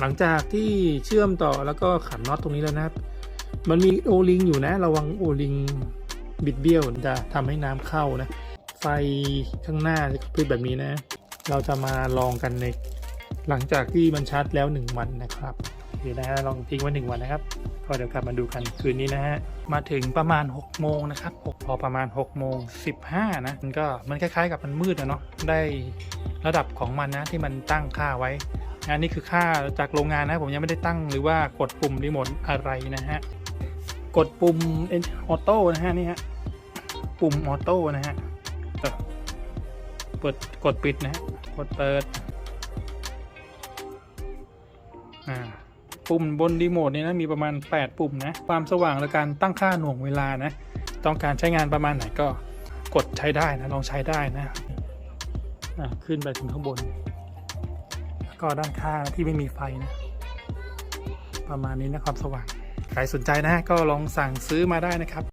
หลังจากที่เชื่อมต่อแล้วก็ขันน็อตตรงนี้แล้วนะครับ มันมีโอลิงอยู่นะ ระวังโอลิงบิดเบี้ยวจะทำให้น้ำเข้านะ ไฟข้างหน้าจะกระพริบแบบนี้นะ เราจะมาลองกันในหลังจากที่มันชาร์จแล้ว 1 วันนะครับโอเคนะฮะลองทิ้งไว้1วันนะครับก็เดี๋ยวกลับมาดูกันคืนนี้นะฮะมาถึงประมาณ6โมงนะครับพอประมาณ6โมง15นะมันก็มันคล้ายๆกับมันมืดนะเนาะได้ระดับของมันนะที่มันตั้งค่าไว้ อันนี้คือค่าจากโรงงานนะผมยังไม่ได้ตั้งหรือว่ากดปุ่มรีโมทอะไรนะฮะ กดปุ่มออโต้นะฮะนี่ฮะ ปุ่มออโต้นะฮะเปิดกดปิดนะฮะ กดเปิด อ่า ปุ่มบนรีโมทนี่นะมีประมาณ 8 ปุ่มนะ ความสว่างและการตั้งค่าหน่วงเวลานะ ต้องการใช้งานประมาณไหนก็กดใช้ได้นะ ลองใช้ได้นะ อ่า ขึ้นไปถึงข้างบน ก็ด้านข้างที่ไม่มีไฟนะ ประมาณนี้นะความสว่าง ใครสนใจนะก็ลองสั่งซื้อมาได้นะครับ